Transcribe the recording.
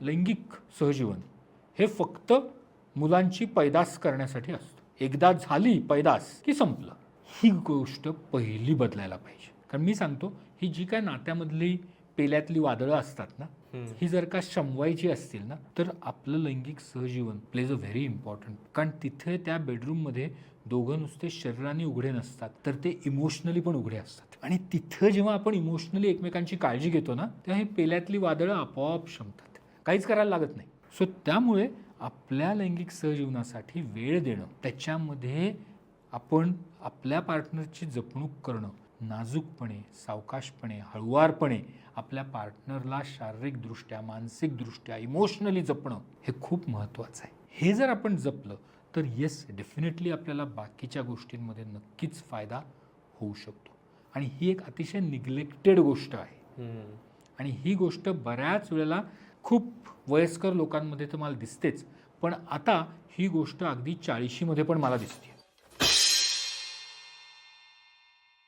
लैंगिक सहजीवन हे फक्त मुलांची पैदास करण्यासाठी असतं. एकदा झाली पैदास की संपलं. ही गोष्ट पहिली बदलायला पाहिजे. कारण मी सांगतो ही जी काय नात्यामधली पेल्यातली वादळं असतात ना ही जर का शमवायची असतील ना तर आपलं लैंगिक सहजीवन प्लेज अ व्हेरी इम्पॉर्टंट कारण तिथे त्या बेडरूममध्ये दोघं नुसते शरीराने उघडे नसतात तर ते इमोशनली पण उघडे असतात. आणि तिथं जेव्हा आपण इमोशनली एकमेकांची काळजी घेतो ना तेव्हा ही पेल्यातली वादळं आपोआप शमतात. काहीच करायला लागत नाही. सो त्यामुळे आपल्या लैंगिक सहजीवनासाठी वेळ देणं त्याच्यामध्ये आपण आपल्या पार्टनरची जपणूक करणं नाजूकपणे सावकाशपणे हळुवारपणे आपल्या पार्टनरला शारीरिकदृष्ट्या मानसिकदृष्ट्या इमोशनली जपणं हे खूप महत्त्वाचं आहे. हे जर आपण जपलं तर येस डेफिनेटली आपल्याला बाकीच्या गोष्टींमध्ये नक्कीच फायदा होऊ शकतो. आणि ही एक अतिशय निग्लेक्टेड गोष्ट आहे. आणि ही गोष्ट बऱ्याच वेळेला खूप वयस्कर लोकांमध्ये तर मला दिसतेच पण आता ही गोष्ट अगदी चाळीशीमध्ये पण मला दिसते